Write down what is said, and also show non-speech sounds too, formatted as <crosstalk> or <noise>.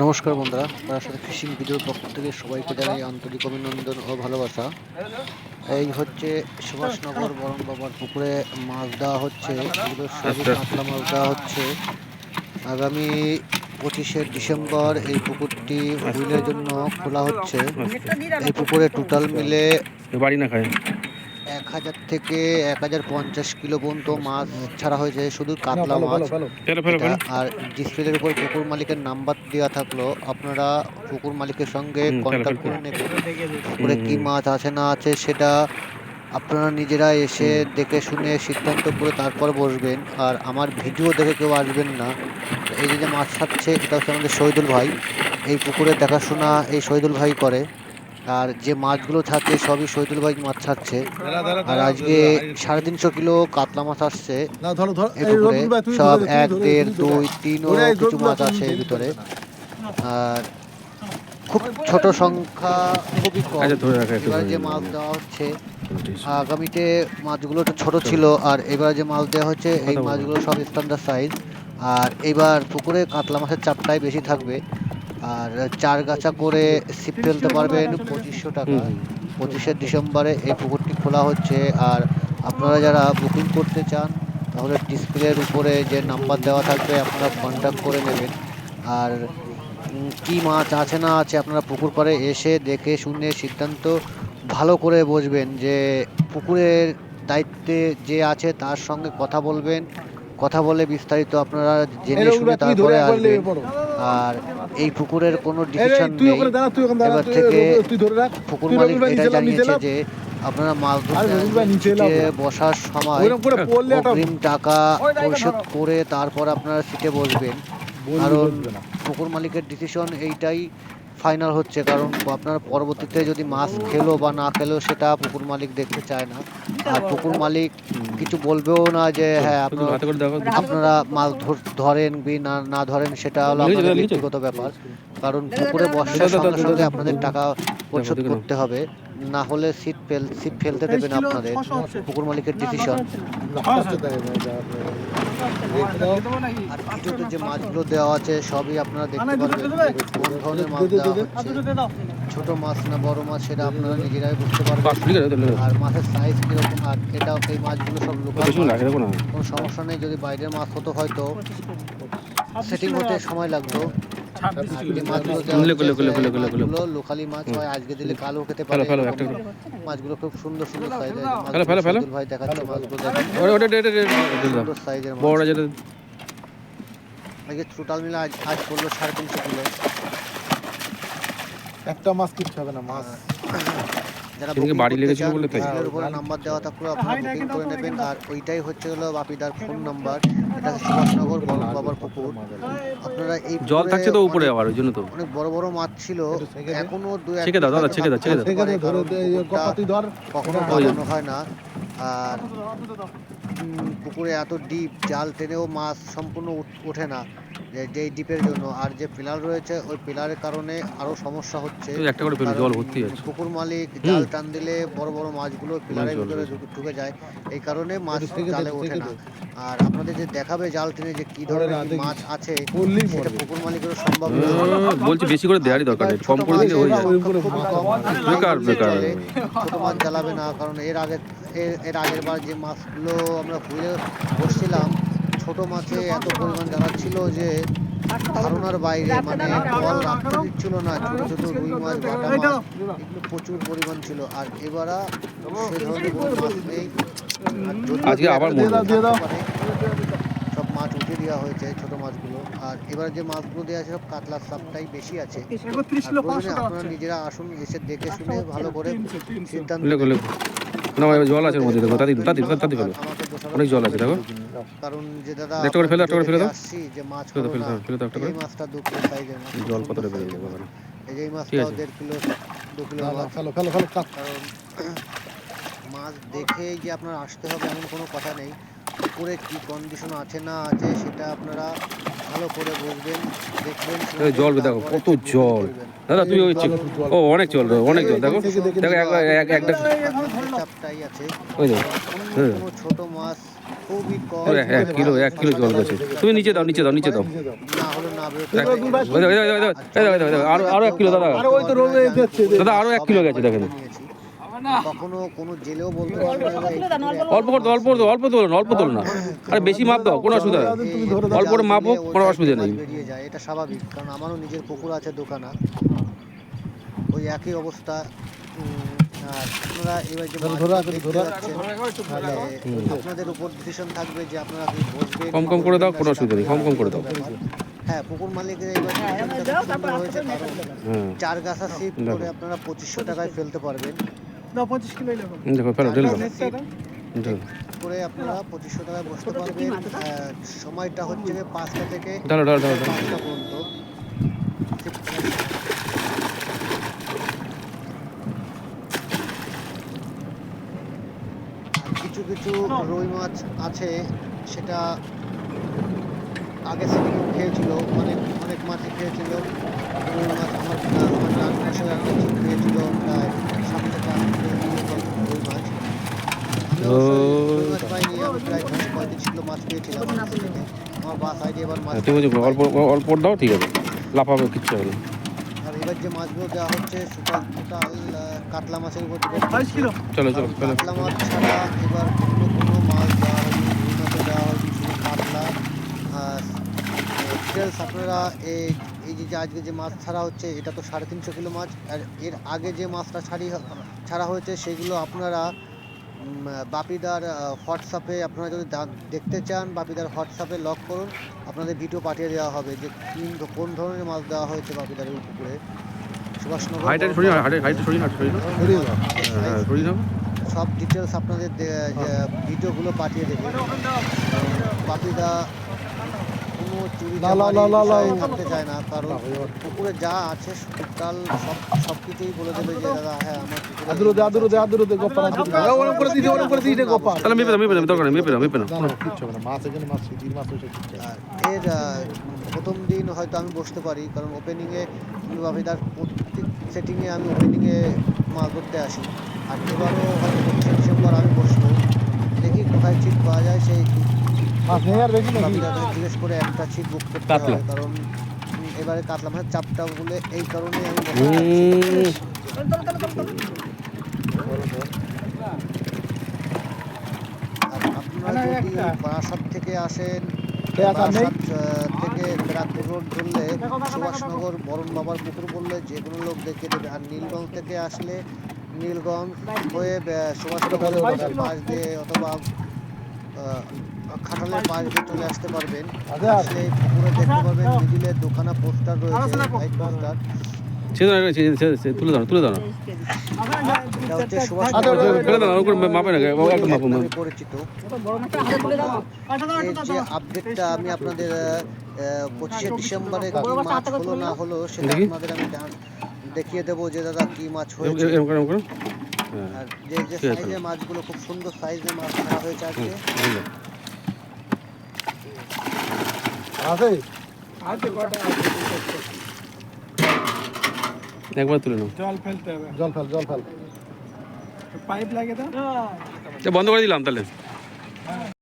নমস্কার বন্ধুরা তার সাথে ফিশিং ভিডিওর পক্ষ থেকে সবাইকে জানাই আন্তরিক অভিনন্দন ও ভালোবাসা। এই হচ্ছে সুভাষনগর বরং বাবার পুকুরে মাছ দেওয়া হচ্ছে এগুলো সবই কাতলা মাছ দেওয়া হচ্ছে। আগামী পঁচিশে ডিসেম্বর এই পুকুরটি হুইলের জন্য খোলা হচ্ছে। এই পুকুরে টোটাল মিলে বাড়ি না খায়? এক হাজার থেকে এক হাজার পঞ্চাশ কিলো পর্যন্ত মাছ ছাড়া হয়েছে শুধু কাতলা মাছ। আর ডিসপ্লের উপর পুকুর মালিকের নাম্বার দেওয়া থাকল আপনারা পুকুর মালিকের সঙ্গে কন্ট্যাক্ট করে নেবেন। পুকুরে কি মাছ আছে না আছে সেটা আপনারা নিজেরা এসে দেখে শুনে সিদ্ধান্ত করে তারপর বসবেন। আর আমার ভিডিও দেখে কেউ আসবেন না। এই যে যে মাছ ছাড়ছে এটা হচ্ছে আমাদের শহীদুল ভাই। এই পুকুরে দেখাশোনা এই শহীদুল ভাই করে। আর যে মাছগুলো ছাড়ছে সবই শহীদুল ভাই মাছ ছাড়ছে। আর আজকে সাড়ে তিনশো কিলো কাতলা মাছ আসছে। সব এক দেড় দুই তিনও কিছু মাছ আছে এর ভিতরে। আর খুব ছোট সংখ্যা খুবই কম। আচ্ছা এবার যে মাছ দেওয়া হচ্ছে আগামীতে মাছগুলো একটু ছোট ছিল আর এবার যে মাছ দেওয়া হচ্ছে এই মাছগুলো সব স্ট্যান্ডার্ড সাইজ আর এবার পুকুরে কাতলা মাছের চাপটাই বেশি থাকবে। আর চার গাছা করে ছিপ ফেলতে পারবেন পঁচিশশো টাকা। পঁচিশে ডিসেম্বরে এই পুকুরটি খোলা হচ্ছে। আর আপনারা যারা বুকিং করতে চান তাহলে ডিসপ্লের উপরে যে নাম্বার দেওয়া থাকবে আপনারা কন্ট্যাক্ট করে নেবেন। আর কি মাছ আছে না আছে আপনারা পুকুর পাড়ে এসে দেখে শুনে সিদ্ধান্ত ভালো করে বসবেন যে পুকুরের দায়িত্বে যে আছে তার সঙ্গে কথা বলবেন। কথা বলে বিস্তারিত আপনারা জেনে শুনে তারপরে আসবেন। আর এই পুকুরের কোনো ডিসিশন তুই নেই। ওখানে দাঁড়া, তুই ওখানে দাঁড়া, এবার থেকে তুই ধরে রাখ। পুকুর মালিক এটা জানিয়েছে যে আপনারা মাছ ধরতে বসার সময় অগ্রিম টাকা পরিশোধ করে তারপর আপনারা সিটে বসবেন। কারণ পুকুর মালিকের ডিসিশন এইটাই ফাইনাল হচ্ছে কারণ আপনার পরবর্তীতে যদি মাছ খেলো বা না খেলো সেটা পুকুর মালিক দেখতে চায় না আর পুকুর মালিক কিছু বলবেও না যে হ্যাঁ আপনারা মাছ ধর- ধরেন কি না না ধরেন সেটা হলো আপনাদের ব্যক্তিগত ব্যাপার কারণ পুকুরে বর্ষার সঙ্গে সঙ্গে আপনাদের টাকা পরিশোধ। করতে হবে না হলে সিট ফেল সিট ফেলতে দেবে না আপনাদের পুকুর মালিকের ডিসিশন না, যা, রেখে দাও। আর ভিডিওতে যে মাছগুলো দেওয়া আছে সবই আপনারা দেখতে পারবেন কোন ধরনের মাছ দেওয়া হচ্ছে ছোট মাছ না বড় মাছ সেটা আপনারা নিজেরাই বুঝতে পারবেন আর মাছের সাইজ কীরকম আর এটা এই মাছগুলো সব লোকাল কোনো সমস্যা নেই যদি বাইরের মাছ হতো হয়তো সেটিং হতে সময় লাগতো লোকালি মাছ হয় আজকে দিলে কালো খেতে পারে ফেলো, ফেলো, এরকম একটা মাছগুলো খুব সুন্দর সুন্দর সাইজের। ভাই দেখাচ্ছে মাছগুলো সাইজের যেটা আজকে টোটাল মিলে আজ আজ পড়ল সাড়ে তিনশো কিলো। একটা মাছ কিনতে হবে না মাছ। Booking বাড়ি লেগেছিল বলে তাই? উপরে নাম্বার দেওয়া থাকলে আপনারা বুকিং করে নেবেন। আর ওইটাই হচ্ছে হলো বাপিদার ফোন নাম্বার এটা সুভাষনগর বাবার পুকুর। আপনারা এই জল থাকছে তো উপরে আবার ওই জন্য তো। অনেক বড় বড় মাছ ছিল। এখনও দু। এক ছেঁকে দাও, দাদা, ছেঁকে দাও, ছেঁকে দাও। কখনো হয় না। আর উম, পুকুরে এত ডিপ জাল টেনেও মাছ সম্পূর্ণ ওঠে না। যেই ডিপের জন্য। আর যে পিলার রয়েছে ওই পিলারের কারণে আরও সমস্যা হচ্ছে। একটা করে জল ভর্তি আছে পুকুর মালিক জাল টান দিলে বড় বড় মাছগুলো পিলারের ভিতরে ঢুকে- যায়। এই কারণে মাছ জালে ওঠে না। আর আপনাদের যে দেখাবে জাল টেনে যে কি ধরনের। মাছ আছে সেটা পুকুর মালিকেরও সম্ভব বলছি বেশি করে দেওয়ারই দরকার নেই কম করে দিলে হয়ে যায়। বেকার, বেকার। ছোট মাছ জ্বালাবে না। কারণ এর আগে এর- এর আগের বার যে মাছগুলো আমরা ঘুরে বসছিলাম ছোট মাছে এত পরিমাণ জ্বালাচ্ছিল যে ধারণার বাইরে মানে জল রাখতে দিচ্ছিল না ছোট ছোট রুই মাছ বাটা মাছ এগুলো প্রচুর পরিমাণ ছিল আর এবারা সে ধরনের কোনো মাছ নেই আজকে আবার দু দিয়ে দাও। সব মাছ উঠে দেওয়া হয়েছে ছোট মাছগুলো আর এবার যে মাছগুলো দেওয়া আছে সব কাতলার সাপটাই বেশি আছে আপনারা নিজেরা আসুন এসে দেখে শুনে ভালো করে সিদ্ধান্ত জল আছে মধ্যে দেখো অনেক জল আছে, দেখো। কারণ যে দাদা একটা করে ফেলো, একটা করে ফেলে দাও। আসছি যে মাছ ফেলে ফেলো ফেলো ফেলে দাও, একটা করে। এই মাছটা দু কিলো সাইজের মাছ জল কতটা যাবে ওখানে। এই যে আছে। দেড় কিলো দু কিলো দাদা, মাছ ফেলো ফেলো ফেলো কারণ <clears throat> মাছ দেখে যে আপনার আসতে হবে এমন কোনো কথা নেই পুকুরে কি কন্ডিশন আছে না আছে সেটা আপনারা ভালো করে বুঝবেন দেখবেন জল দেখো, কত জল। দাদা তুই ওই ও অনেক জল অনেক জল দেখো দেখি, দেখি, দেখো এক এক- একটা চাপটাই আছে ওই দেখো অন্য হ্যাঁ। কোনো ছোট মাছ এক কিলো এক কিলো জল গেছে তুমি নিচে দাও নিচে দাও নিচে দাও আরও আরও এক কিলো দাদা আরে ওই তো রোদে যাচ্ছে দাদা আরও এক কিলো গেছে দেখেন কখনো কোনো জেলেও বলতে পারবে না এই অল্প করে অল্প করে অল্প তোলো অল্প তোলো না আরে বেশি মাপ দাও কোনো অসুবিধা নেই। অল্প করে মাপ হোক, কোনো অসুবিধা নেই। বেরিয়ে যায় এটা স্বাভাবিক কারণ আমারও নিজের পুকুর আছে দোকানা ওই একই অবস্থা আপনারা এবার যে আপনাদের উপর ডিসিশন থাকবে যে আপনারা কি বসবেন কম কম করে দাও কোনো অসুবিধা নেই কম কম করে দাও। হ্যাঁ পুকুর মালিকের এবার হ্যাঁ চার গাছা সিট করে আপনারা পঁচিশশো টাকায় ফেলতে পারবেন। দেখো ফেলো ঢেলে দাও। ঢেলে দাও। করে আপনারা পঁচিশশো টাকায় বসতে পারবেন। সময়টা হচ্ছে থেকে। পাঁচটা পর্যন্ত। কিছু কিছু রুই মাছ আছে সেটা আগে থেকে খেয়েছিল। অনেক মাছই খেয়েছিল রুই মাছ আমার আমার রান মাসে একটা ছিল খেয়েছিল প্রায় কিলো রুই মাছ। মাছ মাছ মাছ অল্প অল্প দাও ঠিক আছে। লাফাবে কিচ্ছু হবে না। আর এবার যে মাছগুলো দেওয়া হচ্ছে টোটাল টোটাল কাতলা মাছের উপর চলো চলো কাতলা মাছ ছাড়া এবার অন্য কোনো মাছ দেওয়া হয়নি রুই মাছও দেওয়া হয়নি শুধু কাতলা ডিটেলস আপনারা এই এই যে আজকে যে মাছ ছাড়া হচ্ছে এটা তো সাড়ে তিনশো কিলো মাছ। আর এর আগে যে মাছটা ছাড়ি ছাড়া হয়েছে সেগুলো আপনারা বাপিদার হোয়াটসঅ্যাপে আপনারা যদি দেখতে চান বাপিদার হোয়াটসঅ্যাপে লক করুন আপনাদের ভিডিও পাঠিয়ে দেওয়া হবে যে কোন কোন ধরনের মাছ দেওয়া হয়েছে বাপিদার এই পুকুরে। হ্যাঁ সব ডিটেলস আপনাদের ভিডিওগুলো পাঠিয়ে দেবে। বাপিদা কোনো চুরি না, না, না, না, না। থাকতে চায় না কারণ পুকুরে যা আছে সব সব কিছুই বলে দেবে যে দাদা হ্যাঁ আমার পুকুরে আদুরো দে আদুরো দে গোপাল। আদুরো করে দিতে ওরম করে দিতে গোপাল। তাহলে মেপে দাও মেপে দাও দরকার নেই মেপে দাও মেপে দাও না না কিচ্ছু না মাছ এখানে মাছ সিটির মাছ ওইসব কিচ্ছু হবে না। আর এর প্রথম দিন হয়তো আমি বসতে পারি কারণ ওপেনিংয়ে আমি বাপিদার প্রত্যেক সেটিংয়ে আমি ওপেনিংয়ে মাছ ধরতে আসি। আর এবারও হয়তো ডিসেম্বর আমি বসবো। দেখি কোথায় ছিট পাওয়া যায় সেই মাছ নেই আর বেশি নাকি? জিজ্ঞেস করে একটা বুক করতে হবে কারণ এবারে কাতলা মাছের চাপটা বলে এই কারণে আমি আপনারা যদি বারাসাত থেকে আসেন বারাসাত থেকে ব্যারাকপুর রোড ধরলে সুভাষনগর বরণ বাবার পুকুর বললে যে কোনো লোক দেখে দেবে আর নীলগঞ্জ থেকে আসলে নীলগঞ্জ হয়ে সুভাষনগর পাশ দিয়ে অথবা খাটালের পাশ দিয়ে চলে আসতে পারবেন। আচ্ছা। আসলে পুকুরে দেখতে পারবেন মিডিলে দুখানা পোস্টার রয়েছে লাইট পোস্টার। তুলে দাও তুলে হচ্ছে আচ্ছা, নামে পরিচিত। যে আপডেটটা আমি আপনাদের পঁচিশে ডিসেম্বরে কি মাছ হলো না হলো সেটা। আপনাদের আমি দেখিয়ে দেবো যে দাদা কি মাছ হয়েছে। হ্যাঁ আর যে যে সাইজের মাছগুলো খুব সুন্দর সাইজের মাছ ধরা হয়েছে আজকে। বুঝলো। আছে একবার তুলে নাও। জল ফেলতে হবে। জল ফেল জল ফেল। পাইপ লাগে তো? বন্ধ করে দিলাম তাহলে।